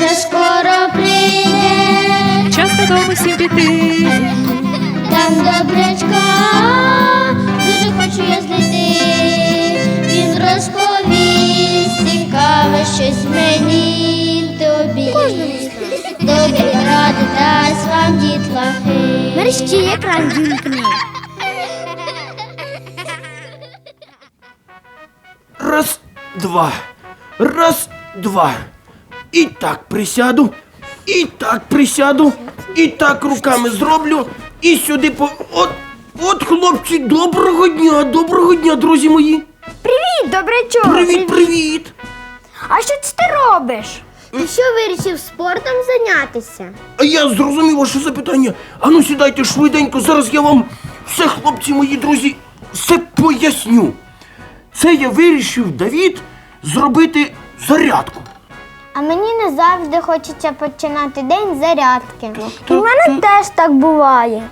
вже скоро прийде, Час додому всім піти. там добрячка, дуже хочу я знайти. Він розповість цікаве щось мені тобі. Добрі ради дасть вам дітлахи. Мерщі екран вімкни. Раз, два. Раз, два. І так присяду. І так присяду. І так руками зроблю. І сюди по. От, от, хлопці, доброго дня, доброго дня, друзі мої. Привіт, добрячок! Привіт, привіт. А що це ти робиш? Ти що вирішив спортом зайнятися? А я зрозумів ваше запитання. Ану сідайте швиденько, зараз я вам все, хлопці мої друзі, все поясню. Це я вирішив, Давід, зробити зарядку. А мені не завжди хочеться починати день з зарядки. так, У мене теж так буває.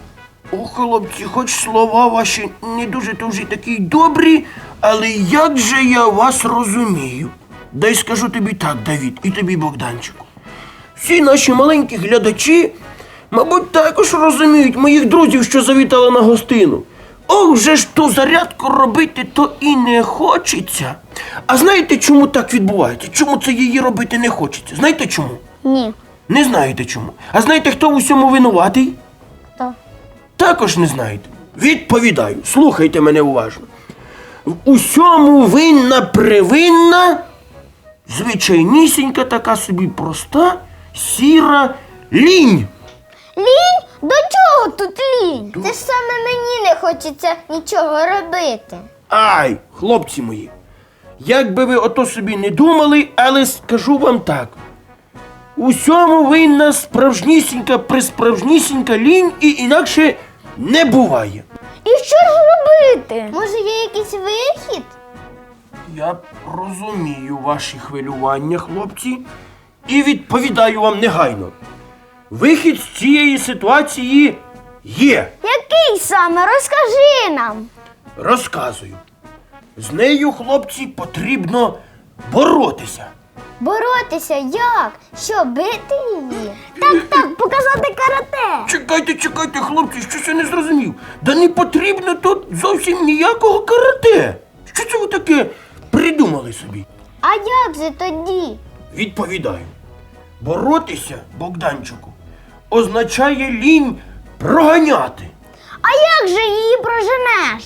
О, хлопці, хоч слова ваші не дуже то вже такі добрі, але як же я вас розумію? Дай скажу тобі так, Давід, і тобі, Богданчику. Всі наші маленькі глядачі, мабуть, також розуміють моїх друзів, що завітали на гостину. Ох, вже ж ту зарядку робити то і не хочеться. А знаєте, чому так відбувається? Чому це її робити не хочеться? Знаєте чому? Ні. Не знаєте чому. А знаєте, хто в усьому винуватий? То. Також не знаєте. Відповідаю, слухайте мене уважно. В усьому винна привинна, звичайнісінька така собі проста, сіра лінь. Лінь? До чого тут лінь? Це ж саме мені не хочеться нічого робити. Ай, хлопці мої, як би ви ото собі не думали, але скажу вам так. Усьому винна справжнісінька, присправжнісінька лінь і інакше не буває. І що ж робити? Може, є якийсь вихід? Я розумію ваші хвилювання, хлопці, і відповідаю вам негайно. Вихід з цієї ситуації є. Який саме? Розкажи нам. Розказую. З нею, хлопці, потрібно боротися. Боротися як? Що, бити її? Так, так, показати карате. Чекайте, чекайте, хлопці, щось я не зрозумів. Да не потрібно тут зовсім ніякого карате. Що це ви таке придумали собі? А як же тоді? Відповідаю. Боротися, Богданчику, означає лінь проганяти. А як же її проженеш?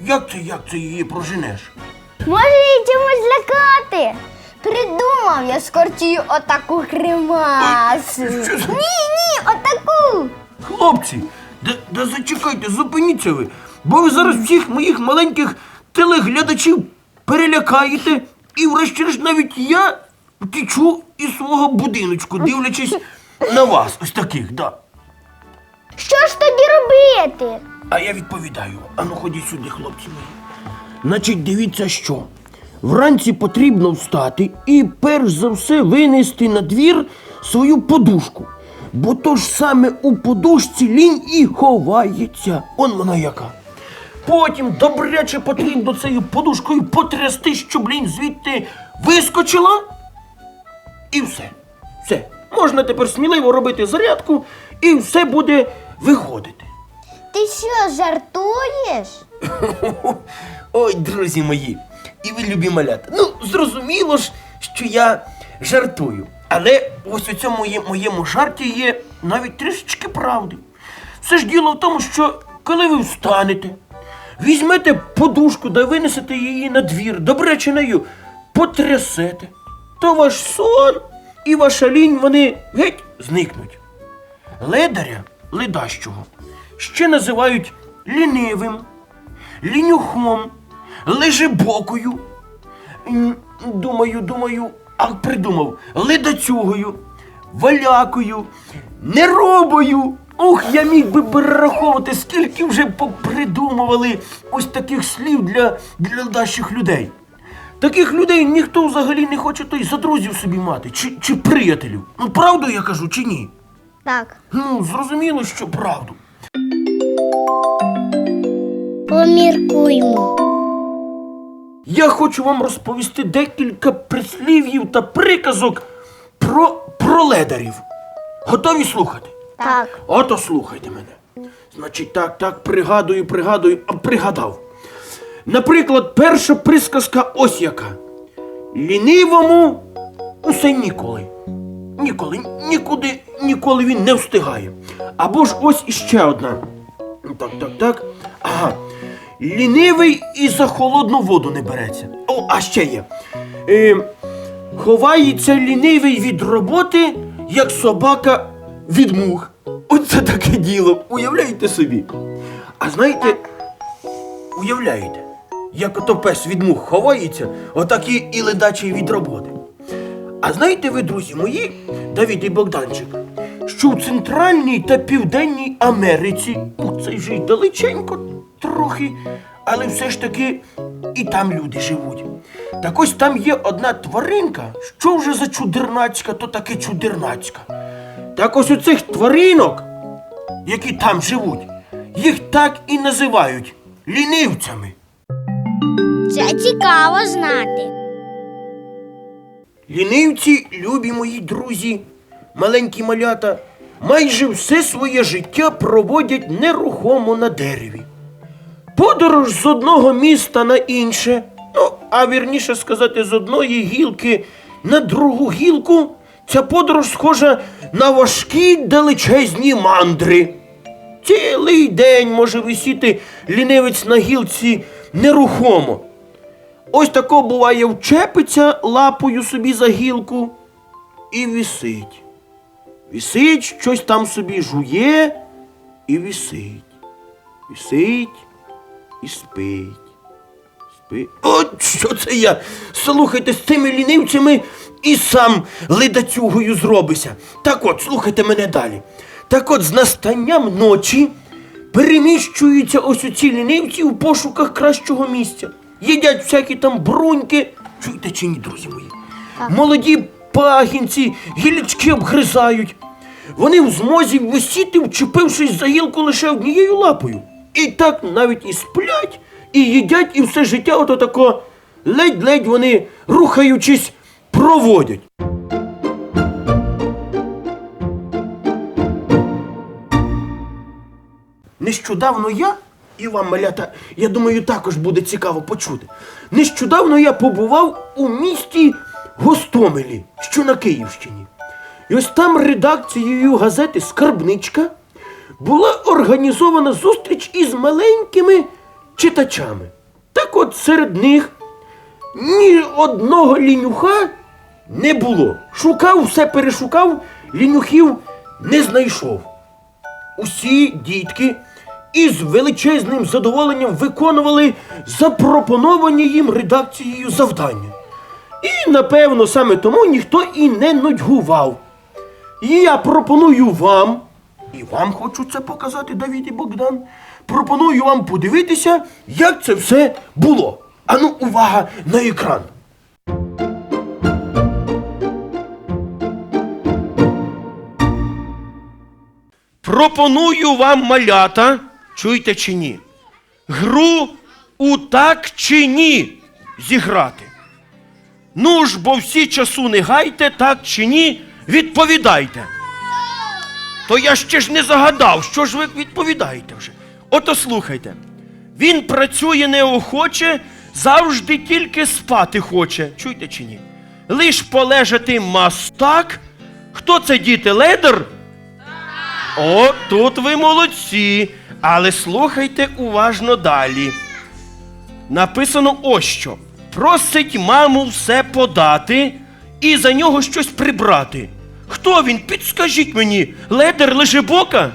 Як це, як це її проженеш? Може її чимось лякати? Придумав я скорчую отаку кремасу. Ой, що за- Ні, ні, отаку. Хлопці, да, да зачекайте, зупиніться ви, бо ви зараз всіх моїх маленьких телеглядачів перелякаєте, і врешті-решт навіть я втічу із свого будиночку, дивлячись на вас, ось таких, да. Що ж тоді робити? А я відповідаю, ану ходіть сюди, хлопці мої. Значить, дивіться що. Вранці потрібно встати і перш за все винести на двір свою подушку. Бо то ж саме у подушці лінь і ховається. Он вона яка. Потім добряче потрібно цією подушкою потрясти, щоб лінь звідти вискочила. І все. Все. Можна тепер сміливо робити зарядку, і все буде виходити. Ти що, жартуєш? Ой, друзі мої, і ви любі малята. Ну, зрозуміло ж, що я жартую. Але ось у цьому моє- моєму жарті є навіть трішечки правди. Все ж діло в тому, що коли ви встанете, візьмете подушку да винесете її на двір, добряче нею потрясете, то ваш сон і ваша лінь вони геть зникнуть. Ледаря ледащого ще називають лінивим, лінюхом, лежебокою. Думаю, думаю, а придумав ледацюгою, валякою, неробою. Ух, я міг би перераховувати, скільки вже попридумували ось таких слів для, для ледащих людей. Таких людей ніхто взагалі не хоче той за друзів собі мати, чи, чи приятелів. Ну, правду я кажу, чи ні? Так. Ну, зрозуміло, що правду. Поміркуймо. Я хочу вам розповісти декілька прислів'їв та приказок про, про ледарів. Готові слухати? Так. Ото слухайте мене. Значить, так, так, пригадую, пригадую, а пригадав. Наприклад, перша присказка ось яка. Лінивому усе ніколи. Ніколи, нікуди, ніколи він не встигає. Або ж ось іще одна. Так, так, так. Ага. Лінивий і за холодну воду не береться. О, а ще є. Е, ховається лінивий від роботи, як собака від мух. Оце таке діло. Уявляєте собі? А знаєте, уявляєте, як ото пес від мух ховається, отак і, і ледачий від роботи. А знаєте ви, друзі мої, Давід і Богданчик, що в Центральній та Південній Америці, ну це вже й далеченько трохи, але все ж таки і там люди живуть. Так ось там є одна тваринка, що вже за чудернацька, то таки чудернацька. Так ось у цих тваринок, які там живуть, їх так і називають лінивцями. Це цікаво знати. Лінивці, любі мої друзі, маленькі малята, майже все своє життя проводять нерухомо на дереві. Подорож з одного міста на інше, ну, а вірніше сказати, з одної гілки на другу гілку, ця подорож схожа на важкі далечезні мандри. Цілий день може висіти лінивець на гілці нерухомо. Ось тако буває вчепиться лапою собі за гілку і вісить. Вісить, щось там собі жує і вісить. Вісить і спить. Спить. От що це я? Слухайте, з цими лінивцями і сам ледацюгою зробися. Так от, слухайте мене далі. Так от, з настанням ночі переміщуються ось оці лінивці в пошуках кращого місця. Їдять всякі там бруньки. Чуєте чи ні, друзі мої? Молоді пагінці, гілячки обгризають. Вони в змозі висіти, вчепившись за гілку лише однією лапою. І так навіть і сплять, і їдять, і все життя ото тако ледь-ледь вони, рухаючись, проводять. Нещодавно я, і вам, малята, я думаю, також буде цікаво почути. Нещодавно я побував у місті Гостомелі, що на Київщині. І ось там редакцією газети Скарбничка була організована зустріч із маленькими читачами. Так от серед них ні одного лінюха не було. Шукав, все перешукав, лінюхів не знайшов усі дітки із величезним задоволенням виконували запропоновані їм редакцією завдання. І, напевно, саме тому ніхто і не нудьгував. І я пропоную вам, і вам хочу це показати, Давід і Богдан. Пропоную вам подивитися, як це все було. Ану, увага на екран. Пропоную вам малята, чуєте чи ні? Гру у так чи ні зіграти. Ну ж, бо всі часу не гайте, так чи ні, відповідайте. То я ще ж не загадав, що ж ви відповідаєте вже. Ото слухайте. Він працює неохоче, завжди тільки спати хоче. Чуєте чи ні? Лиш полежати мастак. Хто це діти? Ледер? О, тут ви молодці. Але слухайте уважно далі. Написано ось що. Просить маму все подати і за нього щось прибрати. Хто він? Підскажіть мені, ледер лежебока?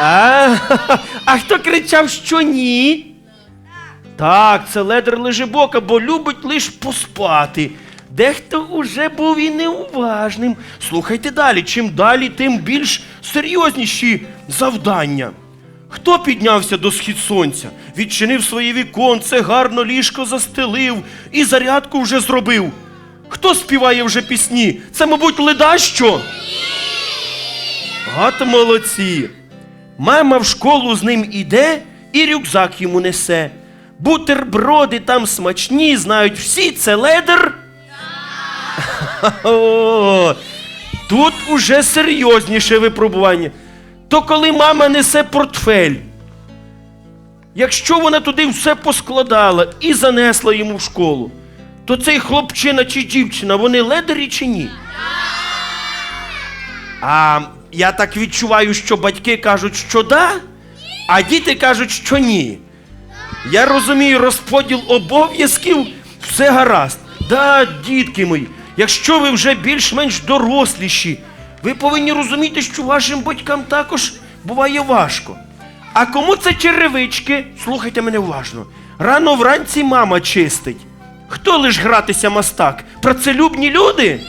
А, а хто кричав, що ні? Так, це ледер лежебока, бо любить лиш поспати. Дехто уже був і неуважним. Слухайте далі, чим далі, тим більш серйозніші завдання. Хто піднявся до схід сонця, відчинив своє віконце, гарно ліжко застелив і зарядку вже зробив. Хто співає вже пісні? Це, мабуть, леда що? Гато молодці. Мама в школу з ним іде і рюкзак йому несе. Бутерброди там смачні, знають всі, це ледер. Тут уже серйозніше випробування. То коли мама несе портфель, якщо вона туди все поскладала і занесла йому в школу, то цей хлопчина чи дівчина, вони ледарі чи ні? А я так відчуваю, що батьки кажуть, що да, а діти кажуть, що ні. Я розумію розподіл обов'язків, все гаразд. Да, дітки мої, якщо ви вже більш-менш доросліші, ви повинні розуміти, що вашим батькам також буває важко. А кому це черевички? Слухайте мене уважно. Рано вранці мама чистить. Хто лиш гратися мастак? Працелюбні люди?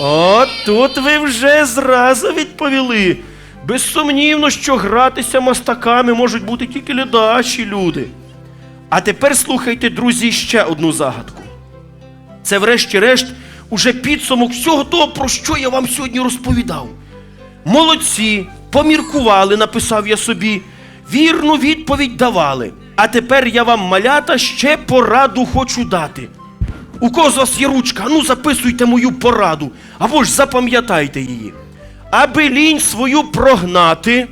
О, тут ви вже зразу відповіли. Безсумнівно, що гратися мастаками можуть бути тільки ледачі люди. А тепер слухайте, друзі, ще одну загадку. Це, врешті-решт, уже підсумок всього того, про що я вам сьогодні розповідав. Молодці, поміркували, написав я собі, вірну відповідь давали. А тепер я вам, малята, ще пораду хочу дати. У кого з вас є ручка, ну записуйте мою пораду, або ж запам'ятайте її. Аби лінь свою прогнати,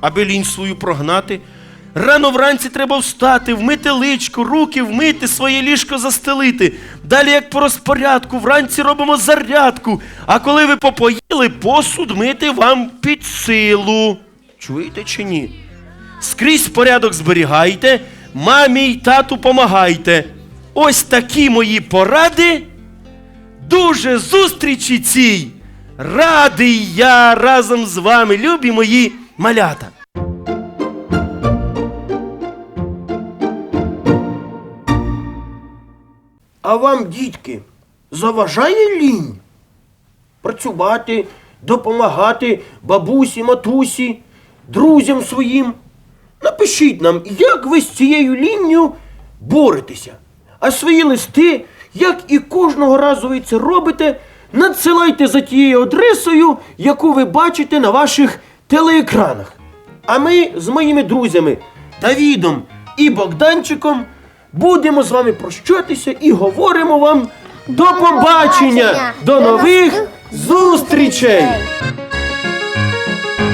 аби лінь свою прогнати, рано вранці треба встати, вмити личко, руки вмити, своє ліжко застелити. Далі, як по розпорядку, вранці робимо зарядку. А коли ви попоїли, посуд мити вам під силу. Чуєте чи ні? Скрізь порядок зберігайте, мамі й тату помагайте. Ось такі мої поради. Дуже зустрічі цій. Радий я разом з вами, любі мої малята. А вам, дітки, заважає лінь? Працювати, допомагати бабусі, матусі, друзям своїм. Напишіть нам, як ви з цією лінню боретеся. А свої листи, як і кожного разу ви це робите, надсилайте за тією адресою, яку ви бачите на ваших телеекранах. А ми з моїми друзями Давідом і Богданчиком будемо з вами прощатися і говоримо вам до побачення, до нових зустрічей!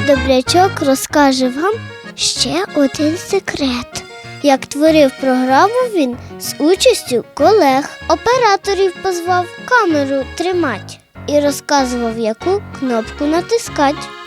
Добрячок розкаже вам ще один секрет. Як творив програму він з участю колег, операторів позвав камеру тримать і розказував, яку кнопку натискать.